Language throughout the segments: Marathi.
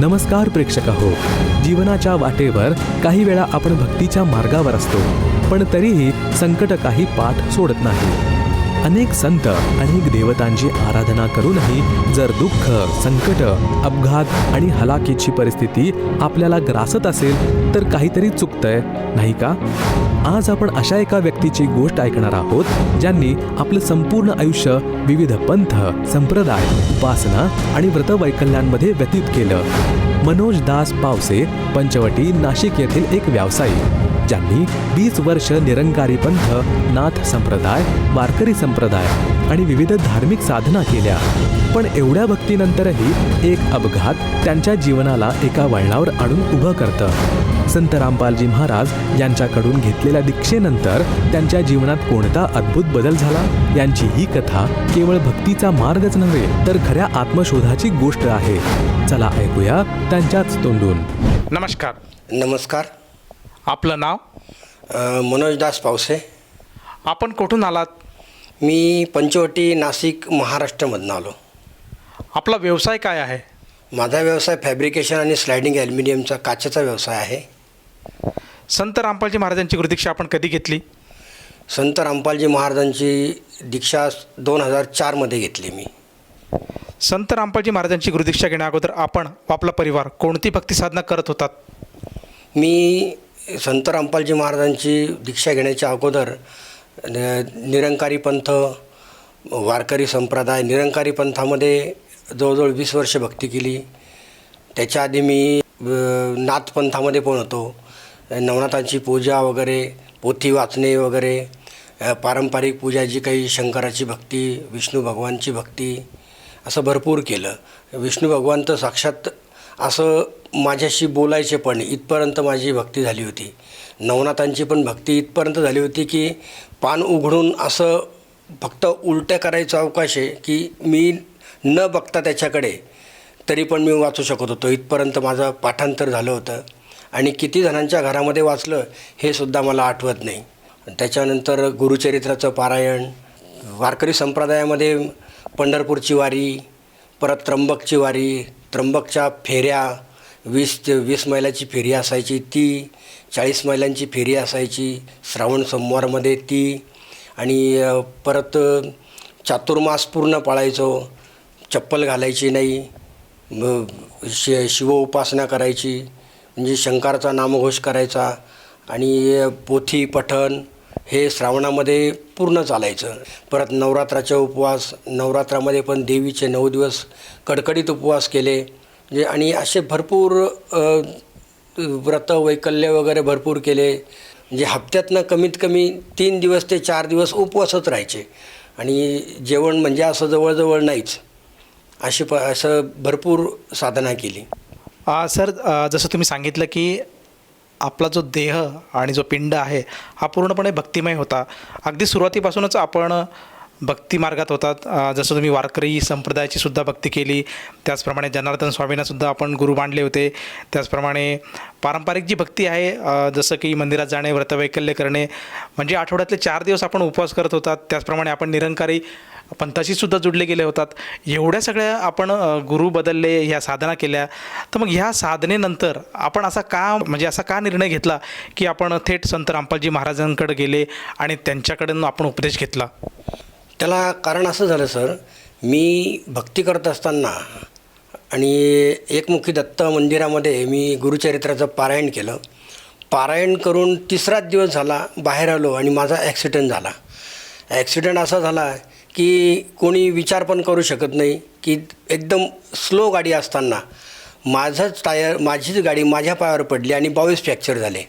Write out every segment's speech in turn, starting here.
नमस्कार प्रेक्षक हो जीवनाच्या वाटेवर काही वेळा आपण भक्तीच्या मार्गावर असतो पण तरीही संकट काही पाठ सोडत नाही. अनेक संत अनेक देवतांची आराधना करूनही जर दुःख संकट अपघात आणि हलाखीची परिस्थिती आपल्याला ग्रासत असेल तर काहीतरी चुकतंय नाही का? आज आपण अशा एका व्यक्तीची गोष्ट ऐकणार आहोत ज्यांनी आपलं संपूर्ण आयुष्य विविध पंथ संप्रदाय उपासना आणि व्रतवैकल्यांमध्ये व्यतीत केलं. मनोज दास पावसे पंचवटी नाशिक येथील एक व्यावसायिक ज्यांनी वीस वर्ष निरंकारी पंथ नाथ संप्रदाय वारकरी संप्रदाय आणि विविध धार्मिक साधना केल्या. पण एवढ्या भक्तीनंतरही एक अपघात त्यांच्या जीवनाला एका वळणावर आणून उभं करतं. संत रामपालजी महाराज यांच्याकडून घेतलेल्या दीक्षेनंतर त्यांच्या जीवनात कोणता अद्भुत बदल झाला? यांची ही कथा केवळ भक्तीचा मार्गच नव्हे तर खऱ्या आत्मशोधाची गोष्ट आहे. चला ऐकूया त्यांच्याच तोंडून. नमस्कार. नमस्कार. आपलं नाव? मनोजदास पावसे. आपण कुठून आलात? मी पंचवटी नाशिक महाराष्ट्रामधून आलो. आपला व्यवसाय काय आहे? माझा व्यवसाय फॅब्रिकेशन आणि स्लायडिंग ॲल्युमिनियमचा काचेचा व्यवसाय आहे. संत रामपालजी महाराजांची गुरुदीक्षा आपण कधी घेतली? संत रामपालजी महाराजांची दीक्षा दोन हजार चारमध्ये घेतली मी. संत रामपालजी महाराजांची गुरुदीक्षा घेण्या अगोदर आपण आपला परिवार कोणती भक्ती साधना करत होतात? मी संत रामपालजी महाराजांची दीक्षा घेण्याच्या अगोदर निरंकारी पंथ वारकरी संप्रदाय निरंकारी पंथामध्ये जवळजवळ वीस वर्ष भक्ती केली. त्याच्या आधी मी अ, नाथ पंथामध्ये पण होतो. नवनाथांची पूजा वगैरे पोथी वाचणे वगैरे पारंपरिक पूजा जी काही शंकराची भक्ती विष्णू भगवानची भक्ती असं भरपूर केलं. विष्णू भगवान तर साक्षात असं माझ्याशी बोलायचे पण इथपर्यंत माझी भक्ती झाली होती. नवनाथांची पण भक्ती इथपर्यंत झाली होती की पान उघडून असं फक्त उलट्या करायचा अवकाश आहे की मी न बघता त्याच्याकडे तरी पण मी वाचू शकत होतो. इथपर्यंत माझं पाठांतर झालं होतं. आणि किती जणांच्या घरामध्ये वाचलं हे सुद्धा मला आठवत नाही. त्याच्यानंतर गुरुचरित्राचं पारायण वारकरी संप्रदायामध्ये पंढरपूरची वारी परत त्र्यंबकची वारी त्र्यंबकच्या फेऱ्या वीस ते वीस मैलाची फेरी असायची ती चाळीस मैलांची फेरी असायची श्रावण सोमवारमध्ये ती. आणि परत चातुर्मास पूर्ण पाळायचो चप्पल घालायची नाही शि शिव उपासना करायची. म्हणजे शंकराचा नामघोष करायचा आणि पोथी पठण हे श्रावणामध्ये पूर्ण चालायचं. परत नवरात्राचे उपवास नवरात्रामध्ये पण देवीचे नऊ दिवस कडकडीत उपवास केले. म्हणजे आणि असे भरपूर व्रत वैकल्य वगैरे भरपूर केले. म्हणजे हप्त्यातनं कमीत कमी तीन दिवस ते चार दिवस उपवासच राहायचे. आणि जेवण म्हणजे असं जवळजवळ नाहीच. अशी प असं भरपूर साधना केली. सर जसं तुम्ही सांगितलं की आपला जो देह आणि जो पिंड आहे हा पूर्णपणे भक्तिमय होता. अगदी सुरुवातीपासूनच आपण भक्ती मार्गात होतात. जसं तुम्ही वारकरी संप्रदायाची सुद्धा भक्ती केली. त्याचप्रमाणे जनार्दन स्वामींनासुद्धा आपण गुरु मांडले होते. त्याचप्रमाणे पारंपरिक जी भक्ती आहे जसं की मंदिरात जाणे व्रतवैकल्य करणे म्हणजे आठवड्यातले चार दिवस आपण उपवास करत होतात. त्याचप्रमाणे आपण निरंकारी पंथाशीसुद्धा जुडले गेले होतात. एवढ्या सगळ्या आपण गुरु बदलले ह्या साधना केल्या. तर मग ह्या साधनेनंतर आपण असा का म्हणजे असा का निर्णय घेतला की आपण थेट संत रामपालजी महाराजांकडे गेले आणि त्यांच्याकडून आपण उपदेश घेतला? त्याला कारण असं झालं सर मी भक्ती करत असताना आणि एकमुखी दत्त मंदिरामध्ये मी गुरुचरित्राचं पारायण केलं. पारायण करून तिसराच दिवस झाला बाहेर आलो आणि माझा ॲक्सिडेंट झाला. ॲक्सिडेंट असा झाला की कोणी विचार पण करू शकत नाही की एकदम स्लो गाडी असताना माझंच टायर माझीच गाडी माझ्या पायावर पडली आणि बावीस फ्रॅक्चर झाले.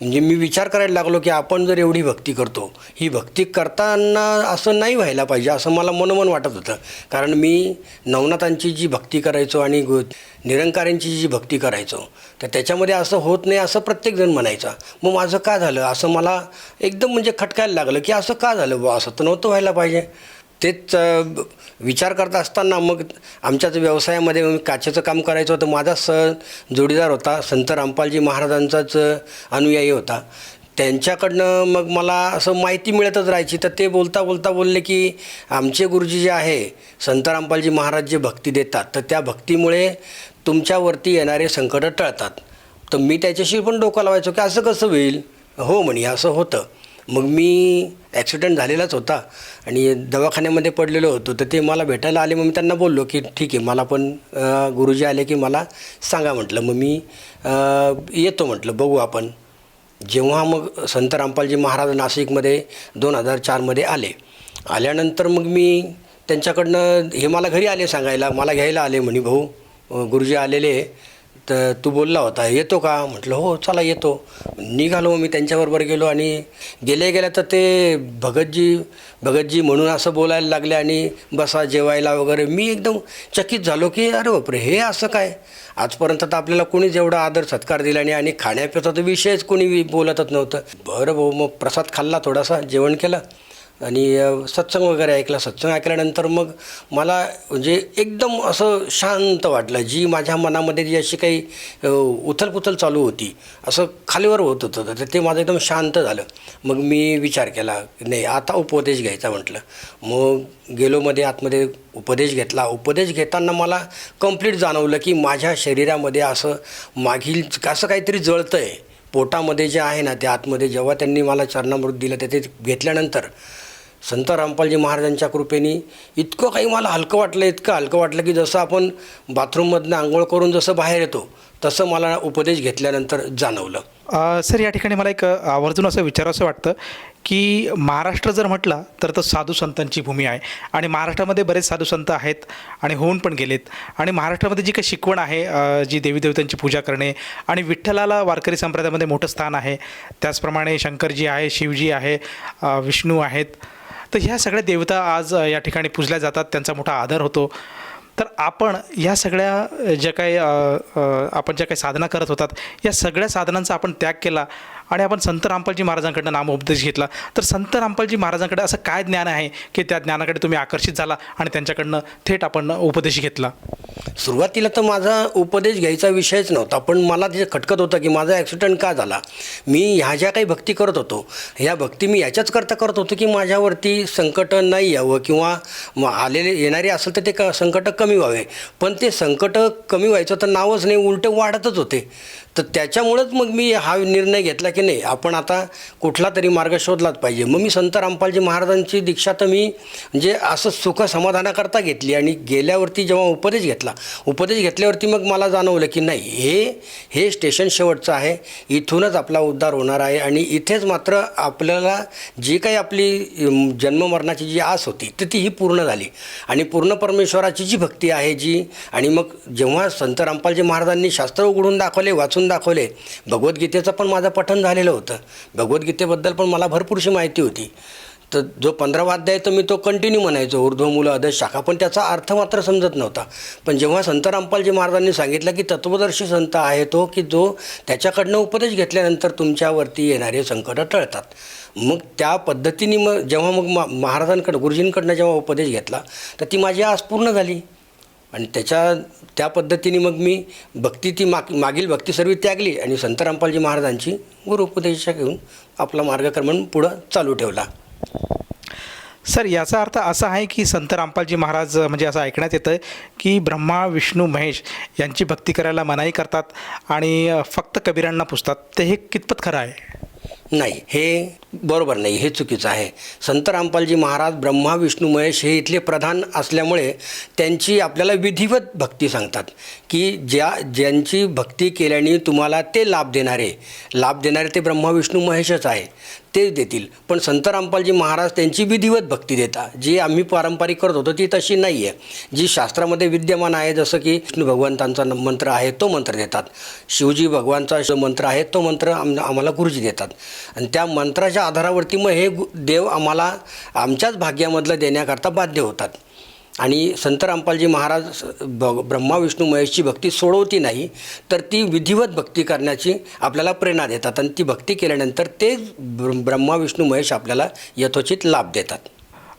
म्हणजे मी विचार करायला लागलो की आपण जर एवढी भक्ती करतो ही भक्ती करताना असं नाही व्हायला पाहिजे असं मला मनोमन वाटत होतं. कारण मी नवनाथांची जी भक्ती करायचो आणि गु निरंकारांची जी भक्ती करायचो तर त्याच्यामध्ये असं होत नाही असं प्रत्येकजण म्हणायचा. मग माझं का झालं? असं मला एकदम म्हणजे खटकायला लागलं की असं का झालं बुवा? असं तर नव्हतं व्हायला पाहिजे. तेच विचार करत असताना मग आमच्याच व्यवसायामध्ये मी काचेचं काम करायचं होतं. माझा स जोडीदार होता संत रामपालजी महाराजांचाच अनुयायी होता. त्यांच्याकडनं मग मला असं माहिती मिळतच राहायची. तर ते बोलता बोलता बोलले की आमचे गुरुजी जे आहे संत रामपालजी महाराज जे भक्ती देतात तर त्या भक्तीमुळे तुमच्यावरती येणारे संकटं टळतात. तर मी त्याच्याशी पण डोकं लावायचो की असं कसं होईल? हो म्हणे असं होतं. मग मी ॲक्सिडेंट झालेलाच होता आणि दवाखान्यामध्ये पडलेलो होतो तर ते मला भेटायला आले. मग मी त्यांना बोललो की ठीक आहे मला पण गुरुजी आले की मला सांगा म्हटलं. मग मी येतो म्हटलं बघू आपण. जेव्हा मग संत रामपालजी महाराज नाशिकमध्ये दोन हजार चारमध्ये आले. आल्यानंतर मग मी त्यांच्याकडनं हे मला घरी आले सांगायला मला घ्यायला आले म्हणे भाऊ गुरुजी आलेले तर तू बोलला होता येतो का? म्हटलं हो चला येतो. निघालो मी त्यांच्याबरोबर गेलो आणि गेले गेल्या तर ते भगतजी भगतजी म्हणून असं बोलायला लागले आणि बसा जेवायला वगैरे. मी एकदम चकित झालो की अरे बापरे हे असं काय? आजपर्यंत तर आपल्याला कोणीच एवढा आदर सत्कार दिला नाही आणि खाण्यापिण्याचा विषयच कोणी बोलतच नव्हतं. बरं भाऊ मग प्रसाद खाल्ला थोडासा जेवण केलं. आणि सत्संग वगैरे ऐकला. सत्संग ऐकल्यानंतर मग मला म्हणजे एकदम असं शांत वाटलं. जी माझ्या मनामध्ये जी अशी काही उथलपुथल चालू होती असं खालीवर होत होतं. तर ते माझं एकदम शांत झालं. मग मी विचार केला नाही आता उपदेश घ्यायचा म्हटलं. मग गेलो मध्ये आतमध्ये उपदेश घेतला. उपदेश घेताना मला कंप्लीट जाणवलं की माझ्या शरीरामध्ये असं मागील असं काहीतरी जळतं आहे पोटामध्ये जे आहे ना ते आतमध्ये जेव्हा त्यांनी मला चरणामृत दिलं ते ते घेतल्यानंतर संत रामपालजी महाराजांच्या कृपेने इतकं काही मला हलकं वाटलं इतकं हलकं वाटलं की जसं आपण बाथरूममधनं आंघोळ करून जसं बाहेर येतो तसं मला उपदेश घेतल्यानंतर जाणवलं. सर या ठिकाणी मला एक आवर्जून असं विचारावं वाटतं की महाराष्ट्र जर म्हटला तर तो साधू संतांची भूमी आहे. आणि महाराष्ट्रामध्ये बरेच साधू संत आहेत आणि होऊन पण गेलेत. आणि महाराष्ट्रामध्ये जी काही शिकवण आहे जी देवी देवतांची पूजा करणे आणि विठ्ठलाला वारकरी संप्रदायामध्ये मोठं स्थान आहे त्याचप्रमाणे शंकरजी आहे शिवजी आहे विष्णू आहेत तर ह्या सगळ्या देवता आज या ठिकाणी पूजल्या जातात त्यांचा मोठा आदर होतो. तर आपण या सगळ्या ज्या काही आपण ज्या काही साधना करत होतात या सगळ्या साधनांचा आपण त्याग केला आणि आपण संत रामपालजी महाराजांकडनं नामोपदेश घेतला. तर संत रामपालजी महाराजांकडे असं काय ज्ञान आहे की त्या ज्ञानाकडे तुम्ही आकर्षित झाला आणि त्यांच्याकडनं थेट आपण उपदेश घेतला? सुरुवातीला तर माझा उपदेश घ्यायचा विषयच नव्हता पण मला जे खटकत होतं की माझा ॲक्सिडेंट का झाला? मी ह्या ज्या काही भक्ती करत होतो ह्या भक्ती मी याच्याच करता करत होतो की माझ्यावरती संकट नाही यावं किंवा आलेले येणारे असेल तर ते क संकट कमी व्हावे. पण ते संकट कमी व्हायचं तर नावच नाही उलटं वाढतच होते. तर त्याच्यामुळंच मग मी हा निर्णय घेतला की नाही आपण आता कुठला तरी मार्ग शोधलाच पाहिजे. मग मी संत रामपालजी महाराजांची दीक्षा तर मी म्हणजे असं सुख समाधानाकरता घेतली आणि गेल्यावरती जेव्हा उपदेश घेतला उपदेश घेतल्यावरती मग मला जाणवलं की नाही हे हे स्टेशन शेवटचं आहे इथूनच आपला उद्धार होणार आहे आणि इथेच मात्र आपल्याला जी काही आपली जन्ममरणाची जी आस होती तर ती ही पूर्ण झाली. आणि पूर्ण परमेश्वराची जी भक्ती आहे जी आणि मग जेव्हा संत रामपालजी महाराजांनी शास्त्र उघडून दाखवले वाचून दाखवले. भगवद्गीतेचं पण माझं पठण झालेलं होतं. भगवद्गीतेबद्दल पण मला भरपूरशी माहिती होती. तर जो पंधरावा अध्याय तर मी तो कंटिन्यू म्हणायचो. ऊर्ध्व मुलं अधश शाखा. पण त्याचा अर्थ मात्र समजत नव्हता. पण जेव्हा संत रामपालजी महाराजांनी सांगितलं की तत्वदर्शी संत आहे तो की जो त्याच्याकडनं उपदेश घेतल्यानंतर तुमच्यावरती येणारे संकट टळतात. मग त्या पद्धतीने मग जेव्हा मग महाराजांकडं गुरुजींकडनं जेव्हा उपदेश घेतला तर ती माझी आज पूर्ण झाली. आणि त्याच्या त्या पद्धतीने मग मी भक्ती ती माग मागील भक्ती सर्व त्यागली आणि संत रामपालजी महाराजांची गुरुपदेशा घेऊन आपला मार्गक्रमण पुढं चालू ठेवला. सर याचा अर्थ असा आहे की संत रामपालजी महाराज म्हणजे असं ऐकण्यात येतं की ब्रह्मा विष्णू महेश यांची भक्ती करायला मनाई करतात आणि फक्त कबीरांना पुजतात ते हे कितपत खरं आहे? नाही हे बरोबर नाही हे चुकीचं आहे. संत रामपालजी महाराज ब्रह्मा विष्णू महेश हे इथले प्रधान असल्यामुळे त्यांची आपल्याला विधिवत भक्ती सांगतात की ज्या ज्यांची भक्ती केल्याने तुम्हाला ते लाभ देणारे लाभ देणारे ते ब्रह्मा विष्णू महेशच आहे ते देतील. पण संत रामपालजी महाराज त्यांची विधिवत भक्ती देता. जी आम्ही पारंपरिक करत होतो ती तशी नाही आहे जी शास्त्रामध्ये विद्यमान आहे जसं की विष्णू भगवंतांचा मंत्र आहे तो मंत्र देतात. शिवजी भगवानचा जो मंत्र आहे तो मंत्र आम आम्हाला गुरुजी देतात. आणि त्या मंत्राच्या आधारावरती मग हे गु- देव आम्हाला आमच्याच भाग्यामधलं देण्याकरता बाध्य होतात. आणि संत रामपालजी महाराज ब ब्रह्मा विष्णू महेशची भक्ती सोडवती नाही तर ती विधिवत भक्ती करण्याची आपल्याला प्रेरणा देतात. आणि ती भक्ती केल्यानंतर ते ब्र- ब्रह्मा विष्णू महेश आपल्याला यथोचित लाभ देतात.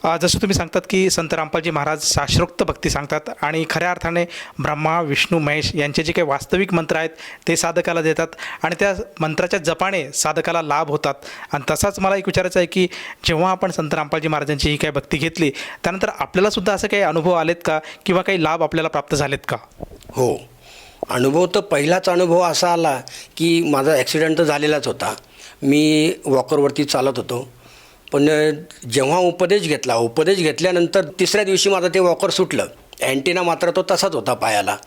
जसं तुम्ही सांगतात की संत रामपालजी महाराज शास्त्रोक्त भक्ती सांगतात आणि खऱ्या अर्थाने ब्रह्मा विष्णू महेश यांचे जे काही वास्तविक मंत्र आहेत ते साधकाला देतात आणि त्या मंत्राच्या जपाने साधकाला लाभ होतात. आणि तसाच मला एक विचारायचं आहे की जेव्हा आपण संत रामपालजी महाराजांची ही काही भक्ती घेतली त्यानंतर आपल्यालासुद्धा असं काही अनुभव आलेत का किंवा काही लाभ आपल्याला प्राप्त झालेत का? हो. अनुभव तर पहिलाच अनुभव असा आला की माझा ॲक्सिडेंट तर झालेलाच होता. मी वॉकरवरती चालत होतो. पण जेव्हा उपदेश घेतला उपदेश घेतल्यानंतर तिसऱ्या दिवशी माझं ते वॉकर सुटलं. अँटिना मात्र तो तसाच होता पायाला.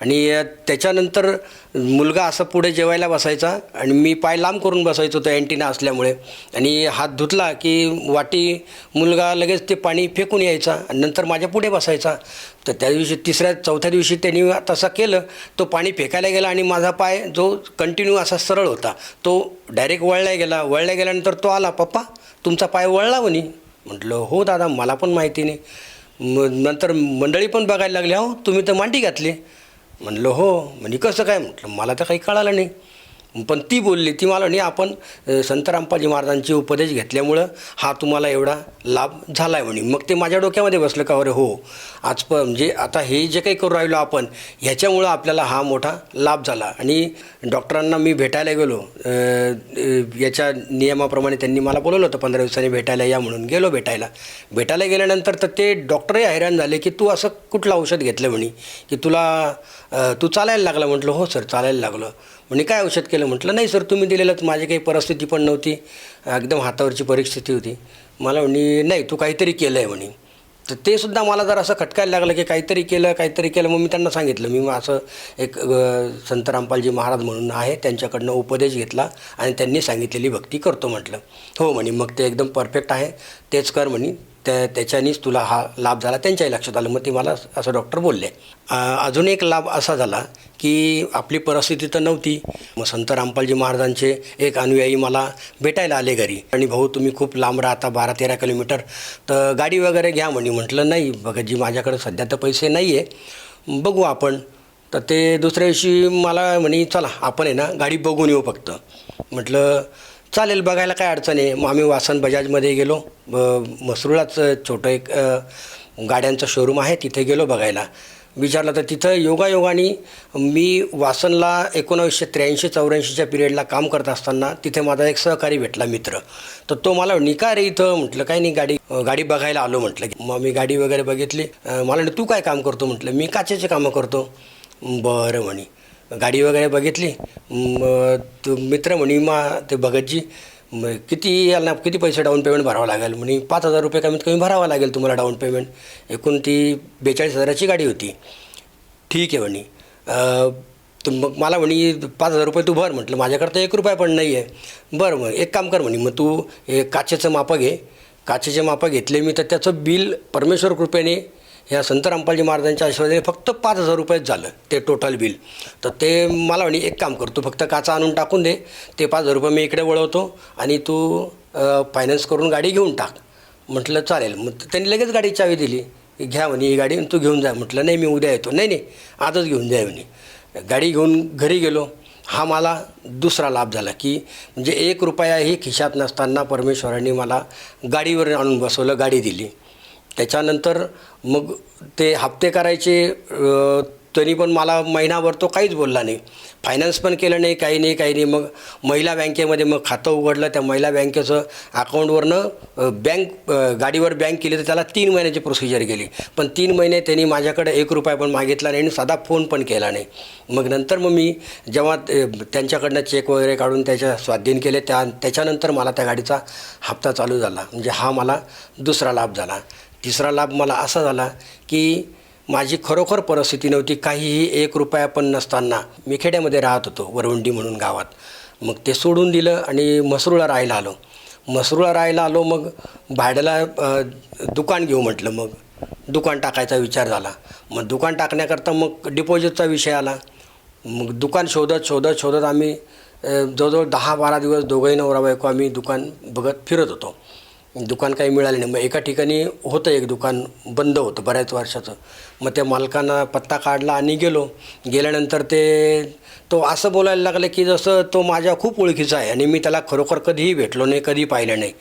आणि त्याच्यानंतर मुलगा असं पुढे जेवायला बसायचा आणि मी पाय लांब करून बसायचो तो अँटिना असल्यामुळे. आणि हात धुतला की वाटी मुलगा लगेच ते पाणी फेकून यायचा आणि नंतर माझ्या पुढे बसायचा. तर त्या दिवशी तिसऱ्या चौथ्या दिवशी त्यांनी तसा केलं तो पाणी फेकायला गेला आणि माझा पाय जो कंटिन्यू असा सरळ होता तो डायरेक्ट वळला गेला. वळल्या गेल्यानंतर तो आला पप्पा तुमचा पाय वळला म्हणे. म्हटलं हो दादा मला पण माहिती नाही. मग नंतर मंडळी पण बघायला लागली हो तुम्ही तर मांडी घातली. म्हणलं हो. म्हणजे कसं काय? म्हटलं मला तर काही कळालं नाही. पण ती बोलली ती मला नाही आपण संत रामपाजी महाराजांचे उपदेश घेतल्यामुळं हा तुम्हाला एवढा लाभ झाला आहे म्हणे मग ते माझ्या डोक्यामध्ये बसलं का? अरे हो. आज प म्हणजे आता हे जे काही करू राहिलो आपण ह्याच्यामुळं आपल्याला हा मोठा लाभ झाला. आणि डॉक्टरांना मी भेटायला गेलो. याच्या नियमाप्रमाणे त्यांनी मला बोलवलं होतं पंधरा दिवसांनी भेटायला या म्हणून. गेलो भेटायला. भेटायला गेल्यानंतर तर ते डॉक्टरही हैराण झाले की तू असं कुठलं औषध घेतलं म्हणे? की तुला तू चालायला लागला? म्हटलं हो सर चालायला लागलं. म्हणे काय औषध केलं? म्हटलं नाही सर तुम्ही दिलेलंच माझी काही परिस्थिती पण नव्हती. एकदम हातावरची परिस्थिती होती. मला म्हणे नाही तू काहीतरी केलं आहे म्हणे. तर ते सुद्धा मला जर असं खटकायला लागलं की काहीतरी केलं काहीतरी केलं मग मी त्यांना सांगितलं. मी असं एक संत रामपालजी महाराज म्हणून आहे त्यांच्याकडनं उपदेश घेतला आणि त्यांनी सांगितलेली भक्ती करतो म्हटलं. हो म्हणे मग ते एकदम परफेक्ट आहे. तेच कर म्हणे. त्या त्याच्यानीच तुला हा लाभ झाला त्यांच्याही लक्षात आलं. मग ते मला असं डॉक्टर बोलले. अजून एक लाभ असा झाला की आपली परिस्थिती तर नव्हती. मग संत रामपालजी महाराजांचे एक अनुयायी मला भेटायला आले घरी. आणि भाऊ तुम्ही खूप लांब राहता बारा तेरा किलोमीटर तर गाडी वगैरे घ्या म्हणे. म्हटलं नाही बघा जी माझ्याकडे सध्या तर पैसे नाही आहे बघू आपण. तर ते दुसऱ्या दिवशी मला म्हणे चला आपण आहे ना गाडी बघून येऊ फक्त. म्हटलं चालेल बघायला काय अडचण आहे. मग आम्ही वासन बजाजमध्ये गेलो. ब- मसरूळाच छोटं एक गाड्यांचं शोरूम आहे तिथे गेलो बघायला. विचारलं तर तिथं योगायोगाने मी वासनला एकोणावीसशे त्र्याऐंशी चौऱ्याऐंशीच्या पिरियडला काम करत असताना तिथे माझा एक सहकारी भेटला मित्र. तर तो मला निका रे इथं. म्हटलं काय नाही गाडी गाडी बघायला आलो म्हटलं. मग मी गाडी वगैरे बघितली. मला तू काय काम करतो? म्हटलं मी काचेचे कामं करतो. बरं म्हणे. गाडी वगैरे बघितली. मग तो मित्र म्हणे मा ते भगतजी मग किती याला किती पैसे डाऊन पेमेंट भरावं लागेल? म्हणे पाच हजार रुपये कमीत कमी भरावं लागेल तुम्हाला डाऊन पेमेंट एकूण ती बेचाळीस हजाराची गाडी होती. ठीक आहे म्हणे. तू तर मग मला म्हणे पाच हजार रुपये तू भर म्हटलं. माझ्याकडे तर एक रुपया पण नाही आहे बरं मग एक काम कर म्हणे मग तू काचेचं मापं घे. काचेचे मापं घेतले मी तर त्याचं बिल परमेश्वर कृपेने ह्या संत रामपालजी महाराजांच्या आशीर्वादाने फक्त पाच हजार रुपयेच झालं ते टोटल बिल तर ते मला म्हणे एक काम कर तू फक्त काचा आणून टाकून दे ते पाच हजार रुपये मी इकडे वळवतो आणि तू फायनान्स करून गाडी घेऊन टाक. म्हटलं चालेल. मग त्यांनी लगेच गाडी चावी दिली. घ्या म्हणे ही गाडी तू घेऊन जा. म्हटलं नाही मी उद्या येतो. नाही नाही आजच घेऊन जा म्हणे. गाडी घेऊन घरी गेलो. हा मला दुसरा लाभ झाला की म्हणजे एक रुपयाही खिशात नसताना परमेश्वराने मला गाडीवर आणून बसवलं गाडी दिली. त्याच्यानंतर मग ते हप्ते करायचे तरी पण मला महिनाभर तो काहीच बोलला नाही. फायनान्स पण केलं नाही काही नाही काही नाही. मग महिला बँकेमध्ये मग खातं उघडलं. त्या महिला बँकेचं अकाउंटवरनं बँक गाडीवर बँक केली तर त्याला तीन महिन्याची प्रोसिजर गेली पण तीन महिने त्यांनी माझ्याकडे एक रुपया पण मागितला नाही आणि साधा फोन पण केला नाही. मग नंतर मग मी जेव्हा त्यांच्याकडनं चेक वगैरे काढून त्याच्या स्वाधीन केले त्या त्याच्यानंतर मला त्या गाडीचा हप्ता चालू झाला. म्हणजे हा मला दुसरा लाभ झाला. तिसरा लाभ मला असा झाला की माझी खरोखर परिस्थिती नव्हती. काहीही एक रुपया पण नसताना मी खेड्यामध्ये राहत होतो वरवंडी म्हणून गावात. मग ते सोडून दिलं आणि मसरूळा राहायला आलो. मसरूळा राहायला आलो मग भाड्याला दुकान घेऊ म्हटलं. मग दुकान टाकायचा विचार झाला. मग दुकान टाकण्याकरता मग डिपॉझिटचा विषय आला. मग दुकान शोधत शोधत शोधत आम्ही जवळजवळ दहा बारा दिवस दोघंही नवरा बायको आम्ही दुकान बघत फिरत होतो. दुकान काही मिळालं नाही. मग एका ठिकाणी होतं एक दुकान बंद होतं बऱ्याच वर्षाचं. मग त्या मालकानं पत्ता काढला आणि गेलो. गेल्यानंतर ते तो असं बोलायला लागलं की जसं तो माझ्या खूप ओळखीचा आहे आणि मी त्याला खरोखर कधीही भेटलो नाही कधी पाहिलं नाही.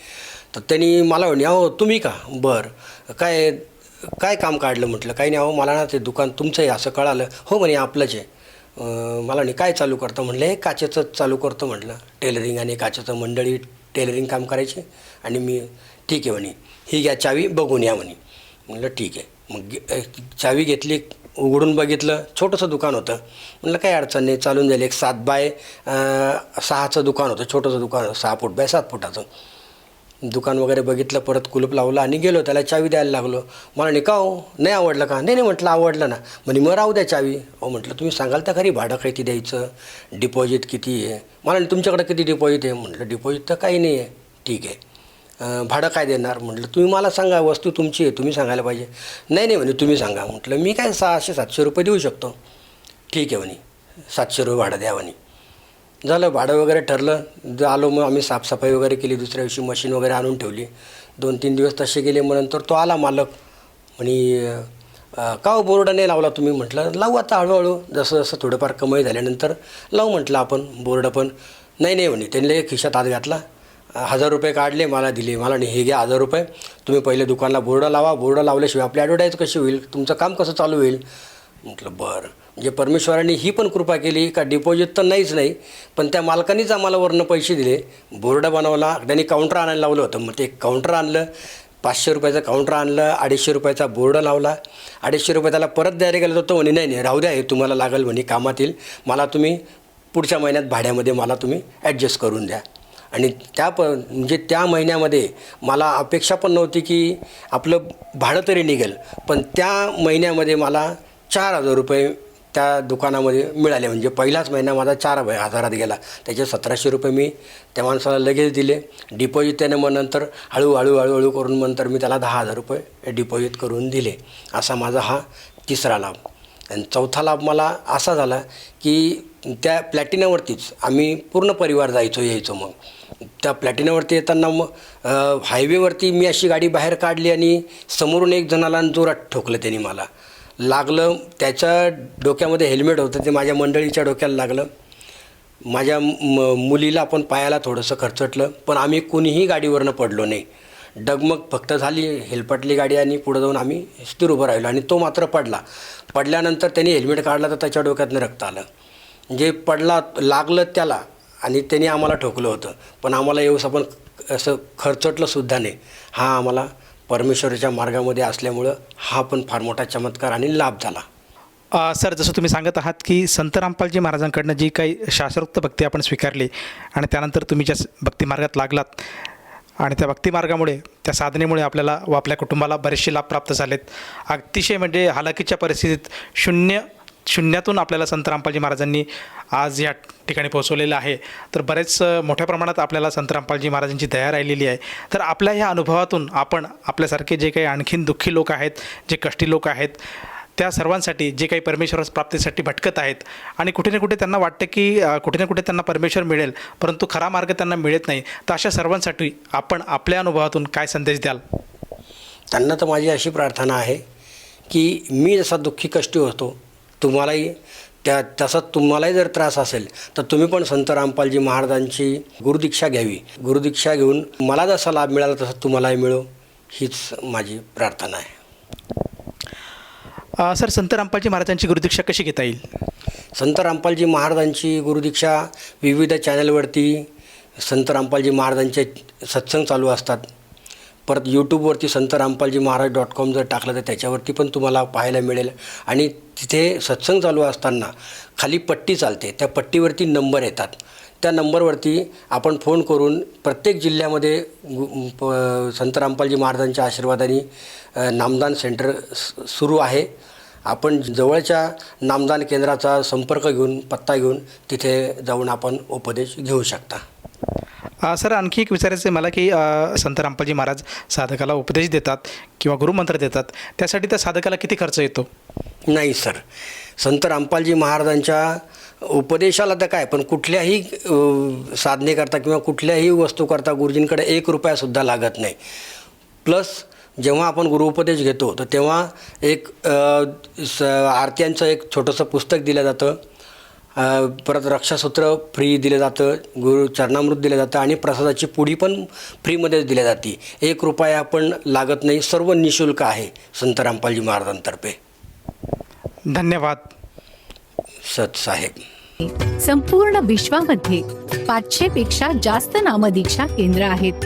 तर त्यांनी मला म्हणे अहो तुम्ही का? बरं. काय काय काम काढलं? म्हटलं. काही नाही अहो मला ना ते दुकान तुमचंही असं कळालं. हो म्हणे आपलंच आहे. मला म्हणे काय चालू करतं? म्हटलं हे काचेचं चालू करतो. म्हटलं. टेलरिंग आणि काचेचं मंडळी टेलरिंग काम करायचे. आणि मी ठीक आहे म्हणे ही घ्या चावी बघून या म्हणे. म्हटलं ठीक आहे. मग गे- चावी घेतली उघडून बघितलं छोटंसं दुकान होतं. म्हटलं काही अडचण नाही चालून जाईल. एक सात बाय अं, सहाचं दुकान होतं छोटंसं दुकान होतं सहा फूट बाय सात फुटाचं. दुकान वगैरे बघितलं परत कुलूप लावलं आणि गेलो त्याला चावी द्यायला लागलो. मला नाही का हो? नाही आवडलं का? नाही नाही म्हटलं आवडलं ना. म्हणे मग राहू द्या चावी. अहो म्हटलं तुम्ही सांगाल तर खरी भाडं किती द्यायचं? डिपॉझिट किती आहे? मला तुमच्याकडे किती डिपॉझिट आहे? म्हटलं डिपॉझिट तर काही नाही आहे. ठीक आहे. भाडं काय देणार? म्हटलं तुम्ही मला सांगा वस्तू तुमची आहे तुम्ही सांगायला पाहिजे. नाही नाही म्हणे तुम्ही सांगा. म्हटलं मी काय सहाशे सातशे रुपये देऊ शकतो. ठीक आहे म्हणे सातशे रुपये भाडं द्या म्हणे. झालं भाडं वगैरे ठरलं. जो आलो मग आम्ही साफसफाई वगैरे केली दुसऱ्या दिवशी मशीन वगैरे आणून ठेवली. दोन तीन दिवस तसे गेले मग नंतर तो आला मालक. म्हणे का हो बोर्ड नाही लावला तुम्ही? म्हटलं लावू आता हळूहळू. जसं जसं थोडंफार कमाई झाल्यानंतर लावू म्हटलं आपण बोर्ड पण. नाही नाही म्हणे त्यांनी खिशात हात घातला. हजार रुपये काढले मला दिले. मला नाही हे घ्या हजार रुपये. तुम्ही पहिले दुकानला बोर्ड लावा. बोर्ड लावल्याशिवाय आपली ॲडव्हर्टाईज कशी होईल? तुमचं काम कसं चालू होईल? म्हटलं बरं. म्हणजे परमेश्वराने ही पण कृपा केली का डिपॉझिट तर नाहीच नाही पण त्या मालकानेच आम्हाला वरनं पैसे दिले. बोर्ड बनवला त्यांनी काउंटर आणायला लावलं होतं. मग ते काउंटर आणलं पाचशे रुपयाचं काउंटर आणलं अडीचशे रुपयाचा बोर्ड लावला. अडीचशे रुपये त्याला परत द्यायला गेलं तर म्हणे नाही नाही राहू द्या हे तुम्हाला लागेल म्हणे कामात येईल. मला तुम्ही पुढच्या महिन्यात भाड्यामध्ये मला तुम्ही ॲडजस्ट करून द्या. आणि त्या प म्हणजे त्या महिन्यामध्ये मला अपेक्षा पण नव्हती की आपलं भाडं तरी निघेल पण त्या महिन्यामध्ये मला चार हजार रुपये त्या दुकानामध्ये मिळाले. म्हणजे पहिलाच महिना माझा चार हजारात गेला. त्याचे सतराशे रुपये मी त्या माणसाला लगेच दिले. डिपॉझिट त्याने मग नंतर हळूहळू हळूहळू करून नंतर मी त्याला दहा हजार रुपये डिपॉझिट करून दिले. असा माझा हा तिसरा लाभ. आणि चौथा लाभ मला असा झाला की त्या प्लॅटिनावरतीच आम्ही पूर्ण परिवार जायचो यायचो मग. त्या प्लॅटिनावरती येताना मग हायवेवरती मी अशी गाडी बाहेर काढली आणि समोरून एक जणाला जोरात ठोकलं त्यांनी मला. लागलं त्याच्या डोक्यामध्ये हेल्मेट होतं ते माझ्या मंडळीच्या डोक्याला लागलं. माझ्या म मुलीला पण पायाला थोडंसं खरचटलं पण आम्ही कुणीही गाडीवरनं पडलो नाही. डगमग फक्त झाली हेलपटली गाडी आणि पुढं जाऊन आम्ही स्थिर उभं राहिलो आणि तो मात्र पडला. पडल्यानंतर त्यांनी हेल्मेट काढला तर त्याच्या डोक्यातनं रक्त आलं. जे पडला लागलं त्याला आणि त्यांनी आम्हाला ठोकलं होतं. पण आम्हाला येऊस आपण असं खरचटलंसुद्धा नाही. हा आम्हाला परमेश्वराच्या मार्गामध्ये असल्यामुळं हा पण फार मोठा चमत्कार आणि लाभ झाला. सर जसं तुम्ही सांगत आहात की संत रामपालजी महाराजांकडनं जी काही शास्त्रोक्त भक्ती आपण स्वीकारली आणि त्यानंतर तुम्ही ज्या भक्तिमार्गात लागलात आणि त्या भक्तिमार्गामुळे त्या साधनेमुळे आपल्याला व आपल्या कुटुंबाला बरेचसे लाभ प्राप्त झालेत. अतिशय म्हणजे हालाकीच्या परिस्थितीत शून्य शून्यातून आपल्याला संत रामपालजी महाराजांनी आज या ठिकाणी पोहोचवलेलं आहे. तर बरेच मोठ्या प्रमाणात आपल्याला संत रामपालजी महाराजांची दया राहिलेली आहे. तर आपल्या ह्या अनुभवातून आपण आपल्यासारखे जे काही आणखीन दुःखी लोक आहेत जे कष्टी लोक आहेत त्या सर्वांसाठी जे काही परमेश्वर प्राप्तीसाठी भटकत आहेत आणि कुठे ना कुठे त्यांना वाटतं की कुठे ना कुठे त्यांना परमेश्वर मिळेल परंतु खरा मार्ग त्यांना मिळत नाही. तर अशा सर्वांसाठी आपण आपल्या अनुभवातून काय संदेश द्याल? त्यांना तर माझी अशी प्रार्थना आहे की मी जसा दुःखी कष्टी होतो तुम्हालाही त्या तसा तुम्हालाही जर त्रास असेल तर तुम्ही पण संत रामपालजी महाराजांची गुरुदीक्षा घ्यावी. गुरुदीक्षा घेऊन मला जसा लाभ मिळाला तसा तुम्हालाही मिळो हीच माझी प्रार्थना आहे. सर संत रामपालजी महाराजांची गुरुदीक्षा कशी घेता येईल? संत रामपालजी महाराजांची गुरुदीक्षा विविध चॅनलवरती संत रामपालजी महाराजांचे सत्संग चालू असतात. परत यूट्यूबवरती संत रामपालजी महाराज डॉट कॉम जर टाकलं तर त्याच्यावरती पण तुम्हाला पाहायला मिळेल. आणि तिथे सत्संग चालू असताना खाली पट्टी चालते. त्या पट्टीवरती नंबर येतात. त्या नंबरवरती आपण फोन करून प्रत्येक जिल्ह्यामध्ये गु- प- संत रामपालजी महाराजांच्या आशीर्वादाने नामदान सेंटर सुरू आहे. आपण जवळच्या नामदान केंद्राचा संपर्क घेऊन पत्ता घेऊन तिथे जाऊन आपण उपदेश घेऊ शकता. सर आणखी एक विचारायचं आहे मला की संत रामपालजी महाराज साधकाला उपदेश देतात किंवा गुरुमंत्र देतात त्यासाठी त्या साधकाला किती खर्च येतो? नाही सर. संत रामपालजी महाराजांच्या उपदेशाला तर काय पण कुठल्याही साधनेकरता किंवा कुठल्याही वस्तूकरता गुरुजींकडे एक रुपयासुद्धा लागत नाही. प्लस जेव्हा आपण गुरुउपदेश घेतो तर तेव्हा एक स आरत्यांचं एक छोटंसं पुस्तक दिलं जातं. परत रक्षासूत्र फ्री दिलं जातं गुरु चरणामृत दिलं जातं आणि प्रसादाची पुडी पण फ्रीमध्ये दिल्या जाते. एक रुपया पण लागत नाही सर्व निशुल्क आहे संत रामपालजी महाराजांतर्फे. धन्यवाद. सत साहेब. संपूर्ण विश्वामध्ये पाचशे पेक्षा जास्त नामदीक्षा केंद्र आहेत.